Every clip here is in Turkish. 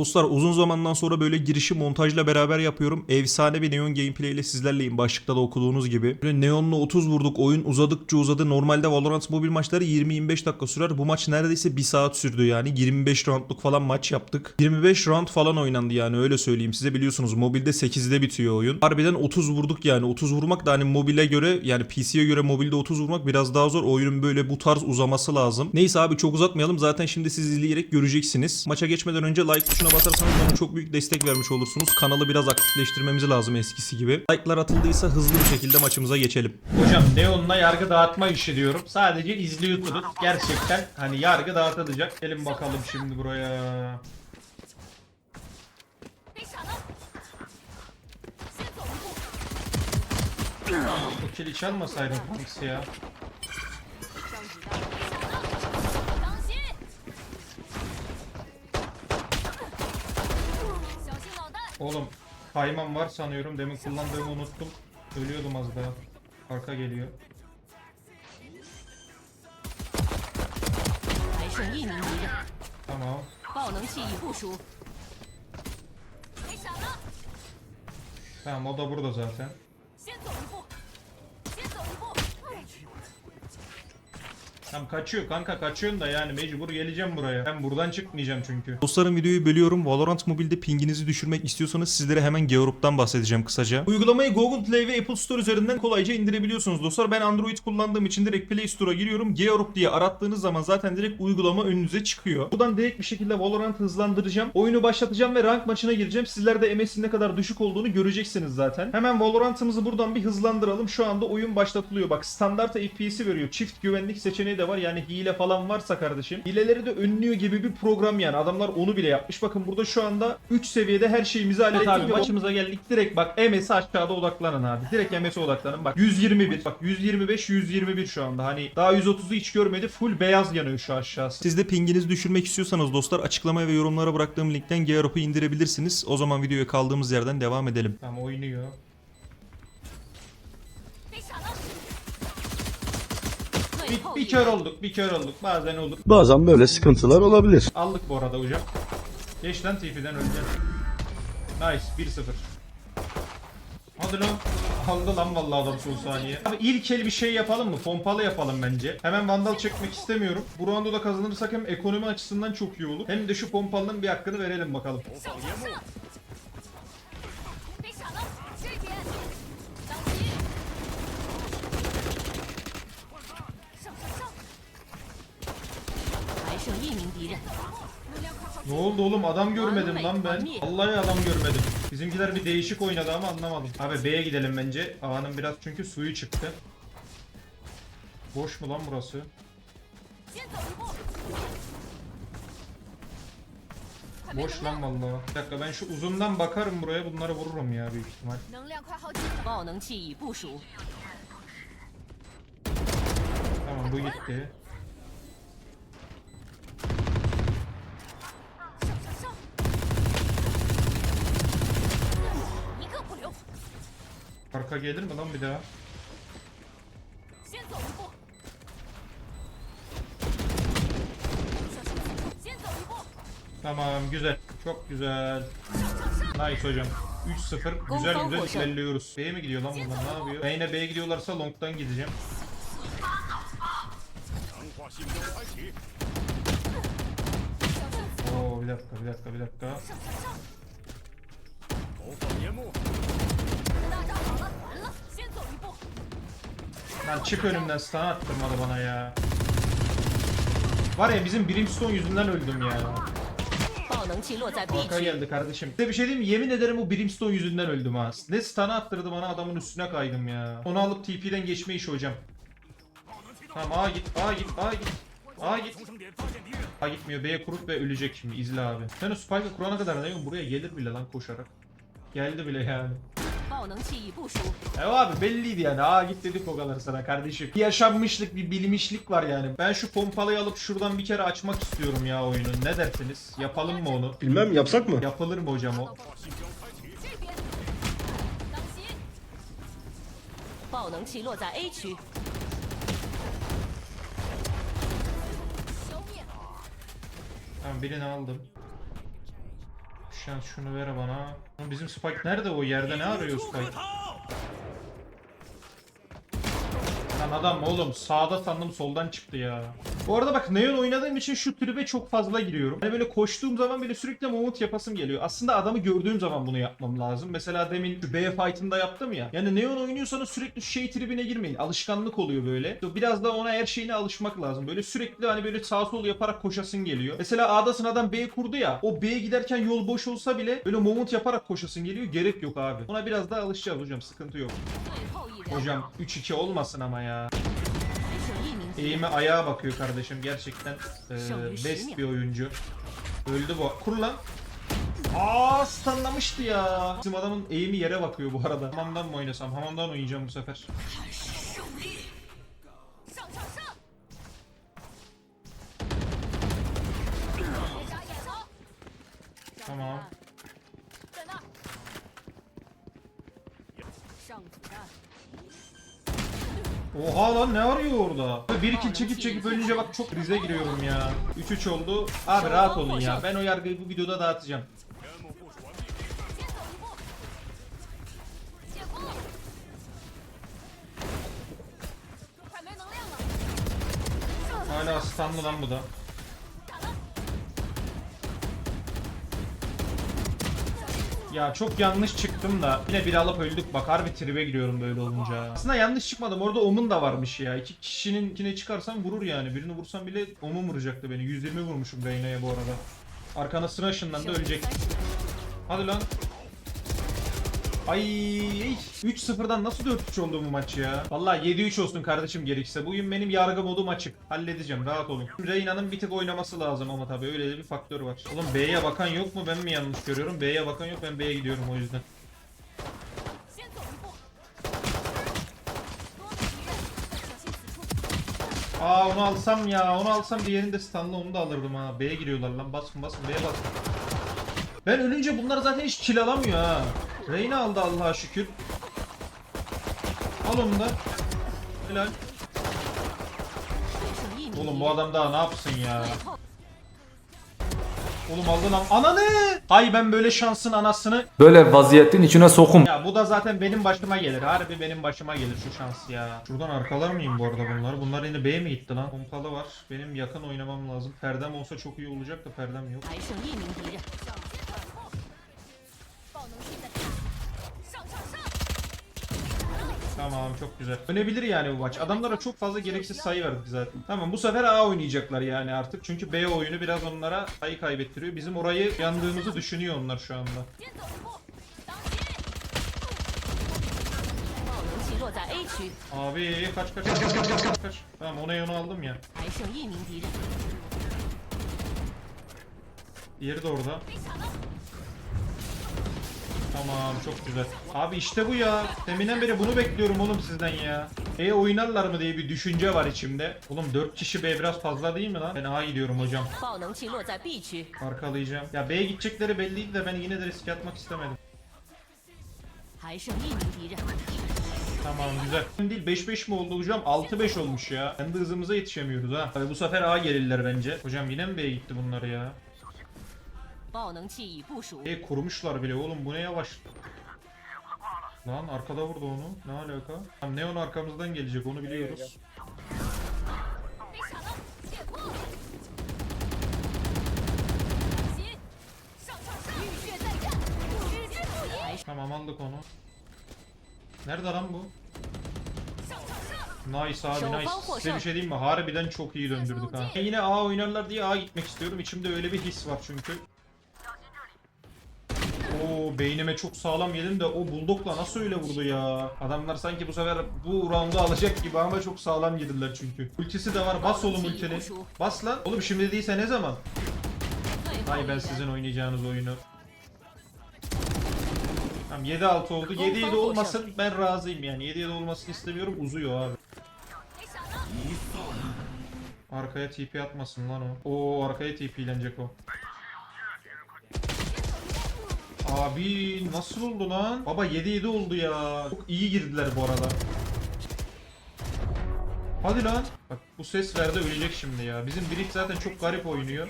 Dostlar uzun zamandan sonra böyle girişi montajla beraber yapıyorum. Efsane bir Neon gameplay ile sizlerleyim. Başlıkta da okuduğunuz gibi. Böyle Neon'la 30 vurduk. Oyun uzadıkça uzadı. Normalde Valorant mobil maçları 20-25 dakika sürer. Bu maç neredeyse 1 saat sürdü yani. 25 roundluk falan maç yaptık. 25 round falan oynandı yani öyle söyleyeyim. Size biliyorsunuz mobilde 8'de bitiyor oyun. Harbiden 30 vurduk yani. 30 vurmak da hani mobile göre yani PC'ye göre mobilde 30 vurmak biraz daha zor. Oyunun böyle bu tarz uzaması lazım. Neyse abi çok uzatmayalım. Zaten şimdi siz izleyerek göreceksiniz. Maça geçmeden önce like tuşuna butonuna basarsanız bana çok büyük destek vermiş olursunuz. Kanalı biraz aktifleştirmemiz lazım eskisi gibi. Like'lar atıldıysa hızlı bir şekilde maçımıza geçelim. Hocam Neon'la yargı dağıtma işi diyorum. Sadece izliyorsunuz. Gerçekten hani yargı dağıtılacak. Gelin bakalım şimdi buraya. O kili çalmasaydın Punks ya. Oğlum kaymam var sanıyorum. Demin kullandığımı unuttum. Ölüyordum az daha. Arka geliyor. Tamam. Tamam o da burada zaten. Tam kaçıyor kanka kaçıyorsun da yani mecbur geleceğim buraya. Ben buradan çıkmayacağım çünkü. Dostlarım videoyu bölüyorum. Valorant Mobile'de pinginizi düşürmek istiyorsanız sizlere hemen Georup'tan bahsedeceğim kısaca. Uygulamayı Google Play ve Apple Store üzerinden kolayca indirebiliyorsunuz dostlar. Ben Android kullandığım için direkt Play Store'a giriyorum. Georup diye arattığınız zaman zaten direkt uygulama önünüze çıkıyor. Buradan direkt bir şekilde Valorant hızlandıracağım. Oyunu başlatacağım ve rank maçına gireceğim. Sizler de MS'in ne kadar düşük olduğunu göreceksiniz zaten. Hemen Valorant'ımızı buradan bir hızlandıralım. Şu anda oyun başlatılıyor. Bak standart FPS'i veriyor. Çift güvenlik seçeneği de var. Yani hile falan varsa kardeşim. Hileleri de önlüyor gibi bir program yani. Adamlar onu bile yapmış. Bakın burada şu anda 3 seviyede her şeyimizi hallettik. Evet abi maçımıza geldik. Direkt bak MS'e aşağıda odaklanın abi. Direkt MS'e odaklanın. Bak 121. Bak 125 121 şu anda. Hani daha 130'u hiç görmedi. Full beyaz yanıyor şu aşağısı. Siz de pinginizi düşürmek istiyorsanız dostlar açıklamaya ve yorumlara bıraktığım linkten Gearup'u indirebilirsiniz. O zaman videoya kaldığımız yerden devam edelim. Tamam oynuyor. Bir, 后 bir 一 kör olduk, bir kör olduk. Bazen olur. Bazen böyle sıkıntılar olabilir. Aldık bu arada hocam. Geç lan TP'den öleceksin. Nice 1-0. Hadi lan. Aldı lan vallahi adam son saniye. Abi ilk el bir şey yapalım mı? Pompalı yapalım bence. Hemen vandal çekmek istemiyorum. Bu roundu da kazanırsak hem ekonomi açısından çok iyi olur. Hem de şu pompalının bir hakkını verelim bakalım. Ne oldu oğlum adam görmedim lan ben. Vallahi adam görmedim. Bizimkiler bir değişik oynadı ama anlamadım. Abi B'ye gidelim bence. A'nın biraz çünkü suyu çıktı. Boş mu lan burası? Boş lan vallahi. Bir dakika ben şu uzundan bakarım buraya bunları vururum ya büyük ihtimal. Tamam bu gitti. dakika gelir mi lan bir daha? Tamam güzel. Çok güzel. Nice hocam. 3-0 güzel güzel ilerliyoruz. B'ye mi gidiyor lan bunlar ne yapıyor? Main'e B'ye gidiyorlarsa long'dan gideceğim. Oo bir dakika bir dakika bir dakika. Lan çık önümden stun attırmadı bana ya. Var ya bizim Brimstone yüzünden öldüm ya. Halka geldi kardeşim. Size bir şey diyeyim? Yemin ederim bu Brimstone yüzünden öldüm ha. Ne stun attırdı bana adamın üstüne kaydım ya. Onu alıp TP'den geçme işi hocam. Tamam A git A git A git. A git. A gitmiyor. B'ye kurup ve ölecek şimdi. İzle abi. Sen o spike'ı kurana kadar ne buraya gelir bile lan koşarak. Geldi bile yani. E abi belliydi yani. Aa git dedik o kadar sana kardeşim. Bir yaşanmışlık bir bilmişlik var yani. Ben şu pompalıyı alıp şuradan bir kere açmak istiyorum ya oyunu. Ne dersiniz? Yapalım mı onu? Bilmem yapsak mı? Yapılır mı hocam o? Tamam birini aldım. Şans şunu ver bana. Bizim Spike nerede o yerde ne arıyor Spike? Lan adam oğlum sağda sandım soldan çıktı ya. Bu arada bak Neon oynadığım için şu tribe çok fazla giriyorum. Hani böyle koştuğum zaman bile sürekli moment yapasım geliyor. Aslında adamı gördüğüm zaman bunu yapmam lazım. Mesela demin B fight'ında yaptım ya. Yani Neon oynuyorsanız sürekli şey tribine girmeyin. Alışkanlık oluyor böyle. Biraz da ona her şeyine alışmak lazım. Böyle sürekli hani böyle sağ sol yaparak koşasın geliyor. Mesela A'dasın adam B kurdu ya. O B'ye giderken yol boş olsa bile böyle moment yaparak koşasın geliyor. Gerek yok abi. Ona biraz daha alışacağız hocam. Sıkıntı yok. Hocam 3-2 olmasın ama ya. Eğime ayağa bakıyor kardeşim. Gerçekten e, best bir oyuncu. Öldü bu. Kur lan. Aa stunlamıştı ya. Bizim adamın eğimi yere bakıyor bu arada. Hamamdan mı oynasam? Hamamdan oynayacağım bu sefer. Tamam. Oha lan ne arıyor orada? Bir kill çekip çekip ölünce bak çok rize giriyorum ya. 3-3 oldu. Abi rahat olun ya. Ben o yargıyı bu videoda dağıtacağım. Hala stunlı lan bu da. Ya çok yanlış çıktım da yine bir alıp öldük bak harbi tribe giriyorum böyle olunca. Aslında yanlış çıkmadım orada Omun da varmış ya. İki kişinin ikine çıkarsam vurur yani. Birini vursam bile Omun vuracaktı beni. 120 vurmuşum Reyna'ya bu arada. Arkana sıra ışınlandı ölecek. Hadi lan. Ay 3-0'dan nasıl 4-3 oldu bu maç ya? Valla 7-3 olsun kardeşim gerekirse. Bugün benim yargı modum açık. Halledeceğim rahat olun. Reyna'nın bir tık oynaması lazım ama tabii öyle de bir faktör var. Oğlum B'ye bakan yok mu? Ben mi yanlış görüyorum? B'ye bakan yok ben B'ye gidiyorum o yüzden. Aa onu alsam ya onu alsam diğerini de onu da alırdım ha. B'ye giriyorlar lan basın basın B'ye basın. Ben ölünce bunlar zaten hiç kill alamıyor ha. Reyna aldı Allah'a şükür. Al onu da. Helal. Oğlum bu adam daha ne yapsın ya? Oğlum aldın al. Ananı! Hay ben böyle şansın anasını. Böyle vaziyetin içine sokum. Ya bu da zaten benim başıma gelir. Harbi benim başıma gelir şu şans ya. Şuradan arkalar mıyım bu arada bunlar? Bunlar yine B'ye mi gitti lan? Pompalı var. Benim yakın oynamam lazım. Perdem olsa çok iyi olacak da perdem yok. Tamam çok güzel. Dönebilir yani bu maç. Adamlara çok fazla gereksiz sayı verdik zaten. Tamam bu sefer A oynayacaklar yani artık. Çünkü B oyunu biraz onlara sayı kaybettiriyor. Bizim orayı yandığımızı düşünüyor onlar şu anda. Abi kaç kaç kaç kaç kaç kaç kaç. Tamam ona yonu aldım ya. Diğeri de orada. Tamam çok güzel. Abi işte bu ya. Deminden beri bunu bekliyorum oğlum sizden ya. E oynarlar mı diye bir düşünce var içimde. Oğlum 4 kişi B biraz fazla değil mi lan? Ben A'ya gidiyorum hocam. Arkalayacağım. Ya B'ye gidecekleri belliydi de ben yine de risk atmak istemedim. Tamam güzel. Değil 5-5 mi oldu hocam? 6-5 olmuş ya. Kendi hızımıza yetişemiyoruz ha. Abi bu sefer A gelirler bence. Hocam yine mi B'ye gitti bunları ya? E kurmuşlar bile oğlum bu ne yavaş. Lan arkada vurdu onu. Ne alaka? Lan Neon arkamızdan gelecek onu biliyoruz. Tamam aldık onu. Nerede lan bu? Nice abi nice. Size bir şey diyeyim mi? Harbiden çok iyi döndürdük ha. Yine A oynarlar diye A gitmek istiyorum. İçimde öyle bir his var çünkü. Oo beynime çok sağlam yedim de o buldokla nasıl öyle vurdu ya. Adamlar sanki bu sefer bu roundu alacak gibi ama çok sağlam yediler çünkü. Ultisi de var. Bas oğlum ultini. Bas lan. Oğlum şimdi değilse ne zaman? Hay ben sizin oynayacağınız oyunu. Tamam 7-6 oldu. 7-7 olmasın ben razıyım yani. 7-7 olmasını istemiyorum. Uzuyor abi. Arkaya TP atmasın lan o. Oo arkaya TP'lenecek o. Abi nasıl oldu lan? Baba 7-7 oldu ya. Çok iyi girdiler bu arada. Hadi lan. Bak bu ses verdi ölecek şimdi ya. Bizim Drift zaten çok garip oynuyor.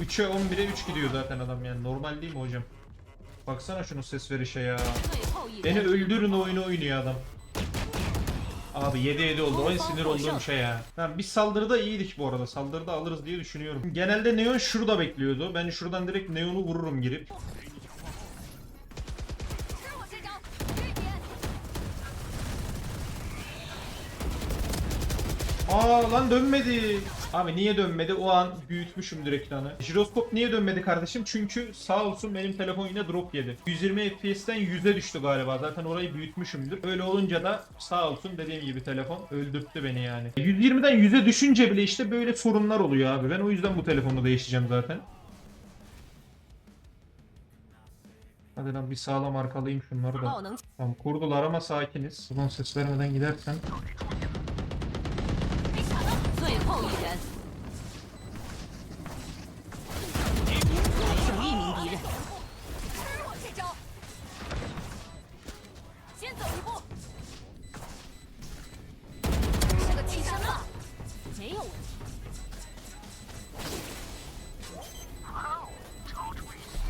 3'e 11'e 3 gidiyor zaten adam yani. Normal değil mi hocam? Baksana şunun ses verişe ya. Beni öldürün oyunu oynuyor adam. Abi 7-7 oldu. En sinir olduğum şey ya. Yani biz saldırıda iyiydik bu arada. Saldırıda alırız diye düşünüyorum. Genelde Neon şurada bekliyordu. Ben şuradan direkt Neon'u vururum girip. Aa lan dönmedi. Abi niye dönmedi? O an büyütmüşümdür ekranı. Jiroskop niye dönmedi kardeşim? Çünkü sağ olsun benim telefon yine drop yedi. 120 FPS'ten 100'e düştü galiba. Zaten orayı büyütmüşümdür. Öyle olunca da sağ olsun dediğim gibi telefon öldürttü beni yani. 120'den 100'e düşünce bile işte böyle sorunlar oluyor abi. Ben o yüzden bu telefonu değiştireceğim zaten. Hadi lan bir sağlam arkalayayım şunları 爆 da. 能 Tamam kurdular ama sakiniz. Ulan ses vermeden gidersen.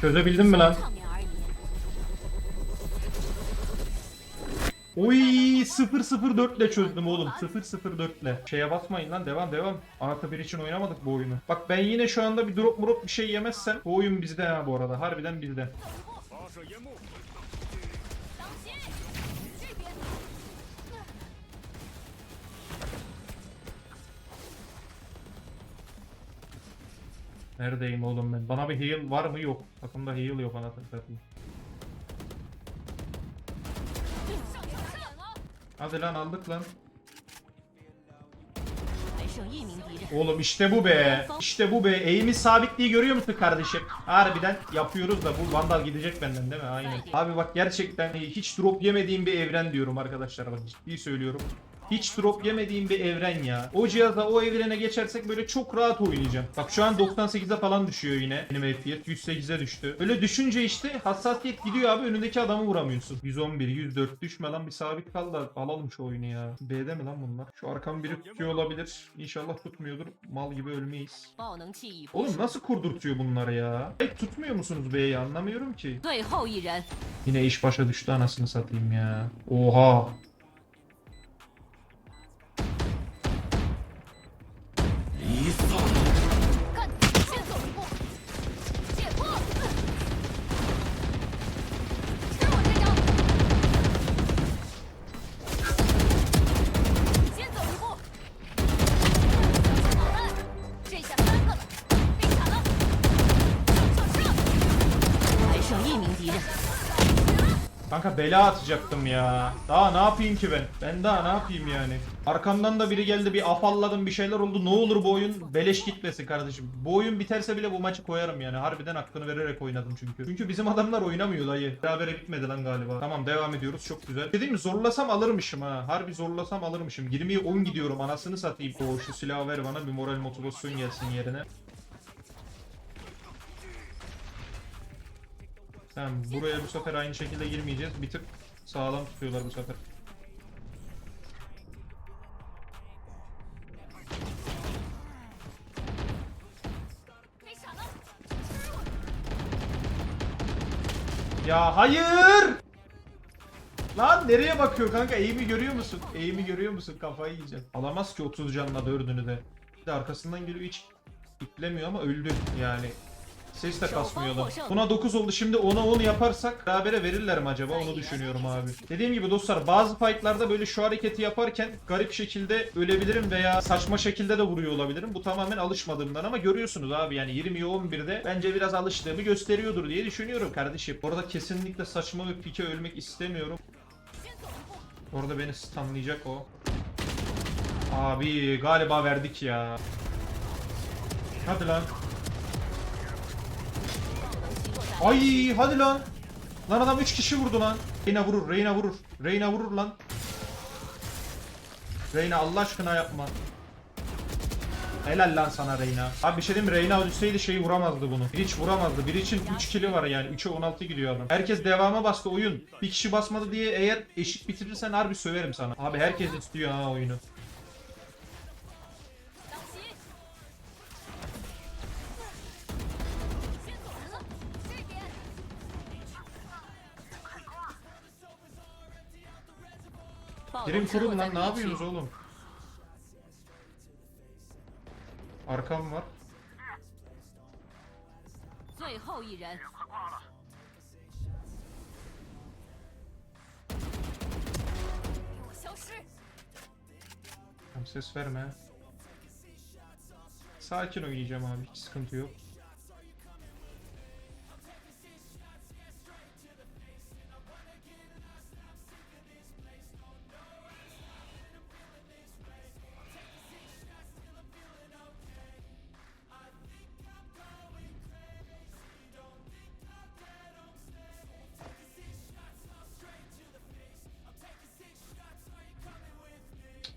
Çözebildin mi lan? 004 ile çözdüm oğlum. 004 ile. Şeye basmayın lan devam devam. Anahtar bir için oynamadık bu oyunu. Bak ben yine şu anda bir drop drop bir şey yemezsem bu oyun bizde ha bu arada. Harbiden bizde. Neredeyim oğlum ben? Bana bir heal var mı yok. Takımda heal yok anasını satayım. Hadi lan aldık lan. Oğlum işte bu be. İşte bu be. Eğimi sabitliği görüyor musun kardeşim? Harbiden yapıyoruz da bu vandal gidecek benden değil mi? Aynen. Abi bak gerçekten hiç drop yemediğim bir evren diyorum arkadaşlar. Bak ciddi söylüyorum. Hiç drop yemediğim bir evren ya. O cihaza o evrene geçersek böyle çok rahat oynayacağım. Bak şu an 98'e falan düşüyor yine. Benim FPS 108'e düştü. Öyle düşünce işte hassasiyet gidiyor abi önündeki adamı vuramıyorsun. 111, 104 düşme lan bir sabit kal da alalım şu oyunu ya. B'de mi lan bunlar? Şu arkam biri tutuyor olabilir. İnşallah tutmuyordur. Mal gibi ölmeyiz. Oğlum nasıl kurdurtuyor bunları ya? Hey, tutmuyor musunuz B'yi anlamıyorum ki. Yine iş başa düştü anasını satayım ya. Oha. Kanka bela atacaktım ya. Daha ne yapayım ki ben? Ben daha ne yapayım yani? Arkamdan da biri geldi bir afalladım bir şeyler oldu. Ne olur bu oyun beleş gitmesin kardeşim. Bu oyun biterse bile bu maçı koyarım yani. Harbiden hakkını vererek oynadım çünkü. Çünkü bizim adamlar oynamıyor dayı. Berabere bitmedi lan galiba. Tamam devam ediyoruz çok güzel. Dedim mi zorlasam alırmışım ha. Harbi zorlasam alırmışım. 20'ye 10 gidiyorum anasını satayım. O şu silahı ver bana bir moral motivasyon gelsin yerine. Tamam buraya bu sefer aynı şekilde girmeyeceğiz. Bir tık sağlam tutuyorlar bu sefer. Ya hayır! Lan nereye bakıyor kanka? Eğimi görüyor musun? Eğimi görüyor musun? Kafayı yiyeceğim. Alamaz ki 30 canla dördünü de. Bir de arkasından geliyor hiç iplemiyor ama öldü yani. Ses de kasmıyor adam. Buna 9 oldu. Şimdi 10'a 10 yaparsak berabere verirler mi acaba? Onu düşünüyorum abi. Dediğim gibi dostlar bazı fightlarda böyle şu hareketi yaparken garip şekilde ölebilirim veya saçma şekilde de vuruyor olabilirim. Bu tamamen alışmadığımdan ama görüyorsunuz abi yani 20'ye 11'de bence biraz alıştığımı gösteriyordur diye düşünüyorum kardeşim. Orada kesinlikle saçma bir pike ölmek istemiyorum. Orada beni stunlayacak o. Abi galiba verdik ya. Hadi lan. Ay hadi lan. Lan adam 3 kişi vurdu lan. Reyna vurur, Reyna vurur. Reyna vurur lan. Reyna Allah aşkına yapma. Helal lan sana Reyna. Abi bir şey diyeyim? Reyna ölseydi şeyi vuramazdı bunu. Biriç vuramazdı. Biriç'in 3 kili var yani. 3'e 16 gidiyor adam. Herkes devama bastı oyun. Bir kişi basmadı diye eğer eşit bitirirsen harbi söverim sana. Abi herkes istiyor ha oyunu. Birim kırın lan ne yapıyorsunuz oğlum? Arkam var. Tam ses verme. Sakin oynayacağım abi hiç sıkıntı yok.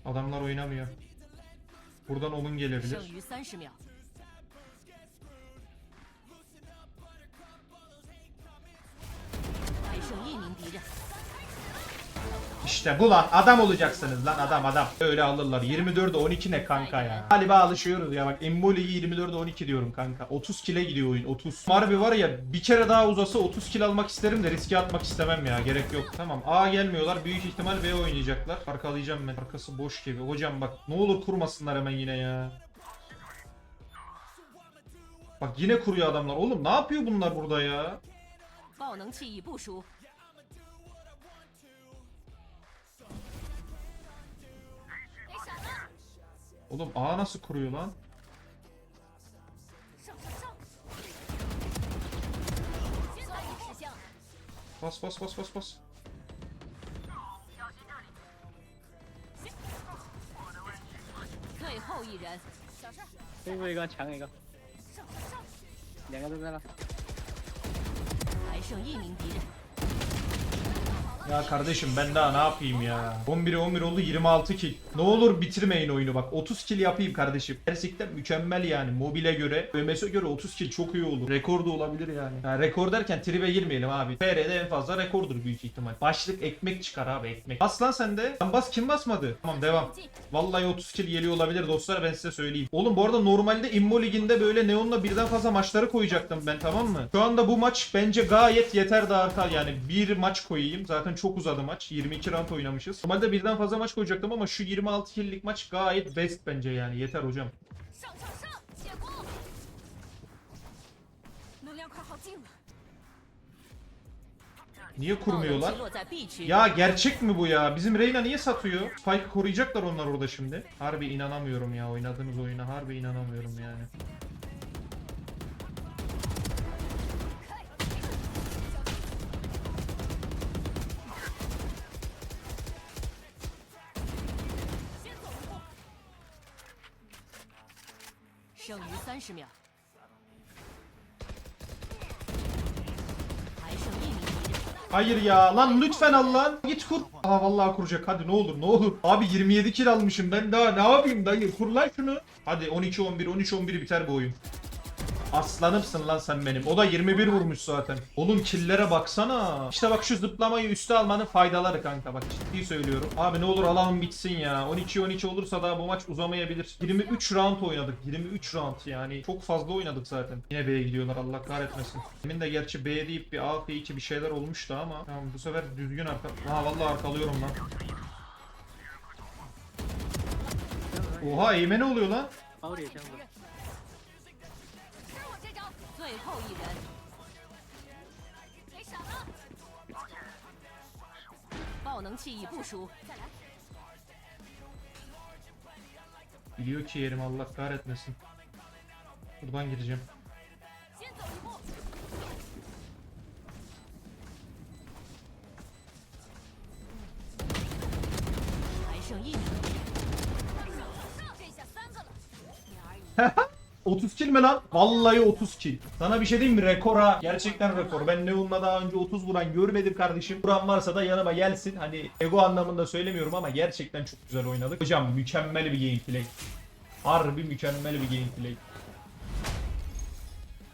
Adamlar oynamıyor. Buradan Omun 剩 gelebilir. İşte bu lan adam olacaksınız lan adam adam. Öyle alırlar. 24'e 12 ne kanka ya. Galiba alışıyoruz ya bak Emboli'yi 24'e 12 diyorum kanka. 30 kile gidiyor oyun 30. Harbi var ya bir kere daha uzasa 30 kil almak isterim de riske atmak istemem ya. Gerek yok. Tamam A gelmiyorlar. Büyük ihtimal B oynayacaklar. Arkalayacağım ben. Arkası boş gibi. Hocam bak ne olur kurmasınlar hemen yine ya. Bak yine kuruyor adamlar. Oğlum ne yapıyor bunlar burada ya? Oğlum A nasıl kuruyor lan? 上上上！现在也实现了。 Bas bas bas bas bas. 最后一人，小事儿，最后一个抢一个，上上上！两个都在那。还剩一名敌人， Ya kardeşim ben daha ne yapayım ya? 11'e 11 oldu 26 kill. Ne olur bitirmeyin oyunu bak. 30 kill yapayım kardeşim. Gerçekten mükemmel yani. Mobile göre, ÖMS'e göre 30 kill çok iyi olur. Rekor da olabilir yani. Ya rekor derken tribe girmeyelim abi. FR'de en fazla rekordur büyük ihtimal. Başlık ekmek çıkar abi ekmek. Bas lan sen de. Lan bas kim basmadı? Tamam devam. Vallahi 30 kill geliyor olabilir dostlar ben size söyleyeyim. Oğlum bu arada normalde Immo Ligi'nde böyle Neon'la birden fazla maçları koyacaktım ben tamam mı? Şu anda bu maç bence gayet yeter artar yani bir maç koyayım. Zaten Zaten çok uzadı maç. 22 round oynamışız. Normalde birden fazla maç koyacaktım ama şu 26 kill'lik maç gayet best bence yani. Yeter hocam. Niye kurmuyorlar? Ya gerçek mi bu ya? Bizim Reyna niye satıyor? Spike koruyacaklar onlar orada şimdi. Harbi inanamıyorum ya oynadığınız oyuna. Harbi inanamıyorum yani. 三十秒，还剩一名敌人， Hayır ya lan lütfen al lan. Git kur. Aa vallahi kuracak hadi ne olur ne olur. Abi 27 kill almışım ben daha ne yapayım dayı kur lan şunu. Hadi 12-11 13-11 biter bu oyun. Aslanımsın lan sen benim. O da 21 vurmuş zaten. Oğlum killere baksana. İşte bak şu zıplamayı üste almanın faydaları kanka. Bak ciddi söylüyorum. Abi ne olur alalım bitsin ya. 12-12 olursa daha bu maç uzamayabilir. 23 round oynadık. 23 round yani. Çok fazla oynadık zaten. Yine B'ye gidiyorlar Allah kahretmesin. Demin de gerçi B deyip bir A, F2 bir şeyler olmuştu ama. Tamam bu sefer düzgün arka... Ha vallahi arkalıyorum lan. Oha eğime ne oluyor lan? Oraya canım. 最后一人，给闪了！爆能器已部署，再来！ Biliyor ki yerim Allah kahretmesin. Buradan gireceğim. 30 kill mi lan? Vallahi 30 kill. Sana bir şey diyeyim mi? Rekora. Gerçekten rekor. Ben Neon'la daha önce 30 vuran görmedim kardeşim. Vuran varsa da yanıma gelsin. Hani ego anlamında söylemiyorum ama gerçekten çok güzel oynadık. Hocam mükemmel bir gameplay. Harbi mükemmel bir gameplay.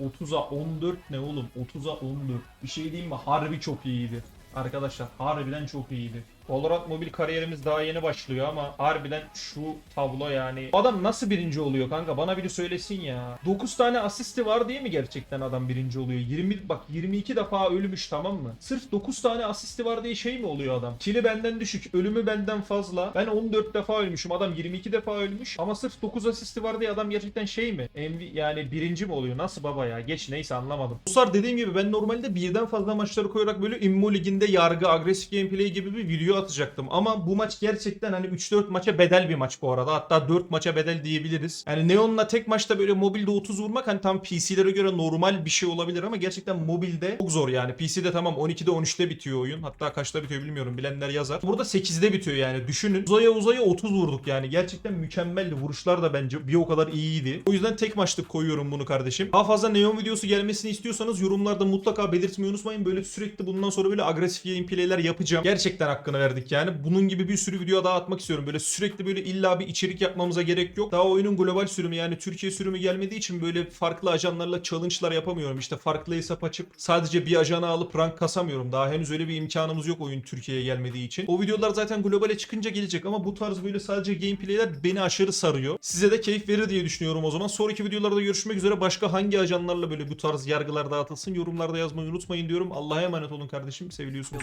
30'a 14 ne oğlum? 30'a 14. Bir şey diyeyim mi? Harbi çok iyiydi. Arkadaşlar harbiden çok iyiydi. Valorant mobil kariyerimiz daha yeni başlıyor ama harbiden şu tablo yani. Adam nasıl birinci oluyor kanka? Bana biri söylesin ya. 9 tane asisti var diye mi gerçekten adam birinci oluyor? 20 bak 22 defa ölmüş tamam mı? Sırf 9 tane asisti var diye şey mi oluyor adam? Kili benden düşük, ölümü benden fazla. Ben 14 defa ölmüşüm. Adam 22 defa ölmüş. Ama sırf 9 asisti var diye adam gerçekten şey mi? MV yani birinci mi oluyor? Nasıl baba ya? Geç neyse anlamadım. Dostlar dediğim gibi ben normalde birden fazla maçları koyarak böyle Immo Ligi'nde yargı, agresif gameplay gibi bir video atacaktım. Ama bu maç gerçekten hani 3-4 maça bedel bir maç bu arada. Hatta 4 maça bedel diyebiliriz. Yani Neon'la tek maçta böyle mobilde 30 vurmak hani tam PC'lere göre normal bir şey olabilir ama gerçekten mobilde çok zor yani. PC'de tamam 12'de 13'te bitiyor oyun. Hatta kaçta bitiyor bilmiyorum bilenler yazar. Burada 8'de bitiyor yani. Düşünün uzaya uzaya 30 vurduk yani. Gerçekten mükemmeldi. Vuruşlar da bence bir o kadar iyiydi. O yüzden tek maçlık koyuyorum bunu kardeşim. Daha fazla Neon videosu gelmesini istiyorsanız yorumlarda mutlaka belirtmeyi unutmayın. Böyle sürekli bundan sonra böyle agresif gameplay'ler yapacağım. Gerçekten hakkını verdik yani. Bunun gibi bir sürü video daha atmak istiyorum. Böyle sürekli böyle illa bir içerik yapmamıza gerek yok. Daha oyunun global sürümü yani Türkiye sürümü gelmediği için böyle farklı ajanlarla challenge'lar yapamıyorum. İşte farklı hesap açıp sadece bir ajanı alıp rank kasamıyorum. Daha henüz öyle bir imkanımız yok oyun Türkiye'ye gelmediği için. O videolar zaten globale çıkınca gelecek ama bu tarz böyle sadece gameplay'ler beni aşırı sarıyor. Size de keyif verir diye düşünüyorum o zaman. Sonraki videolarda görüşmek üzere. Başka hangi ajanlarla böyle bu tarz yargılar dağıtılsın yorumlarda yazmayı unutmayın diyorum. Allah'a emanet olun kardeşim. Seviliyorsunuz.